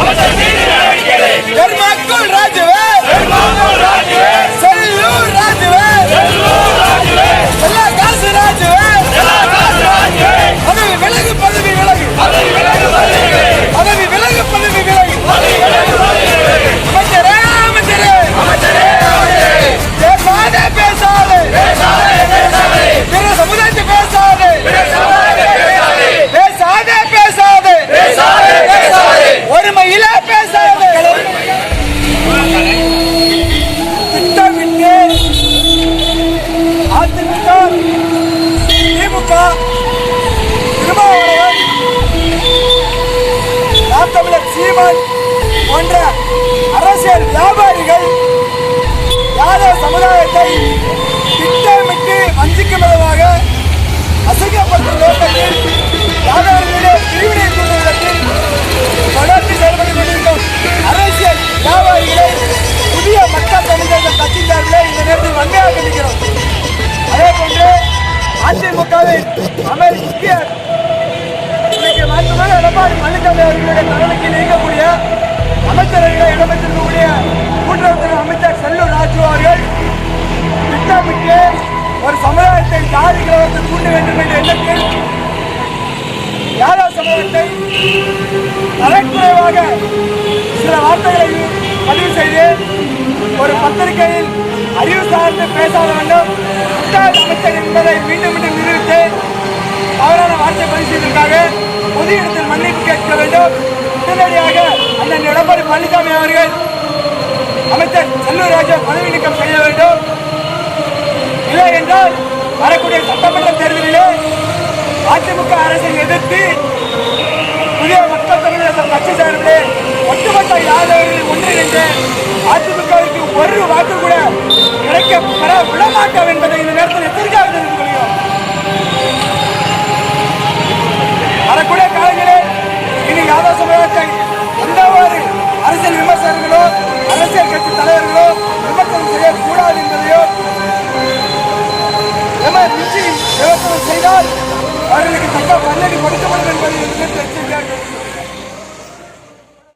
அவசரத்தில் தமிழர் போன்ற அரசியல் வியாபாரிகள் யாதவ சமுதாயத்தை திட்டமிட்டு வஞ்சிக்கும் விதமாக அசைக்கப்பட்ட நோக்கத்தில் யாதவர்களுடைய பிரிவினை தூண்டுவதத்தில் தொடர்ந்து செயல்பட்டு கொண்டிருக்கும் அரசியல் வியாபாரிகளை புதிய மக்கள் தமிழர்கள் கட்சி சார்பில் இந்த நேரத்தில் வன்மையாக நிற்கிறோம். அதே போன்று அதிமுகவின் அமெரி முக்கிய இன்னைக்கு எடப்பாடி பழனிசாமி அவர்களுடைய தலைமைக்கு நீங்கக்கூடிய அமைச்சர்களை இடம்பெற்றிருக்கக்கூடிய கூட்டுறவுத்துறை அமைச்சர் செல்லூர் ராஜு அவர்கள் திட்டமிட்டு ஒரு சமுதாயத்தை ஜாதி கலவரத்தை தூண்ட வேண்டும் என்ற எண்ணத்தில் யாரோ சமூகத்தை தலைக்குறைவாக சில வார்த்தைகளை பதிவு செய்து ஒரு பத்திரிகையில் அறிவு சார்ந்து பேசாத வேண்டும். அமைச்சர் என்பதை மீண்டும் மீண்டும் நிரூபித்து பொது இடத்தில் மன்னிப்பு கேட்க வேண்டும். உடனடியாக அண்ணன் எடப்பாடி பழனிசாமி அவர்கள் அமைச்சர் செல்லூர் ராஜா பதவி நீக்கம் செய்ய வேண்டும். இல்லை என்றால் வரக்கூடிய சட்டமன்ற தேர்தலிலே அதிமுக அரசை எதிர்த்து புதிய மக்கள் தமிழர் கட்சி சார்பிலே ஒட்டுமொத்த யாதவர்கள் ஒன்றிணைந்து அதிமுகவிற்கு ஒரு வாக்கு கூட கிடைக்க பெற விடமாட்டோம் என்பதை இந்த நேரத்தில் அவர்களுக்கு தக்க பல்லடி கொடுக்கப்படும் என்பதை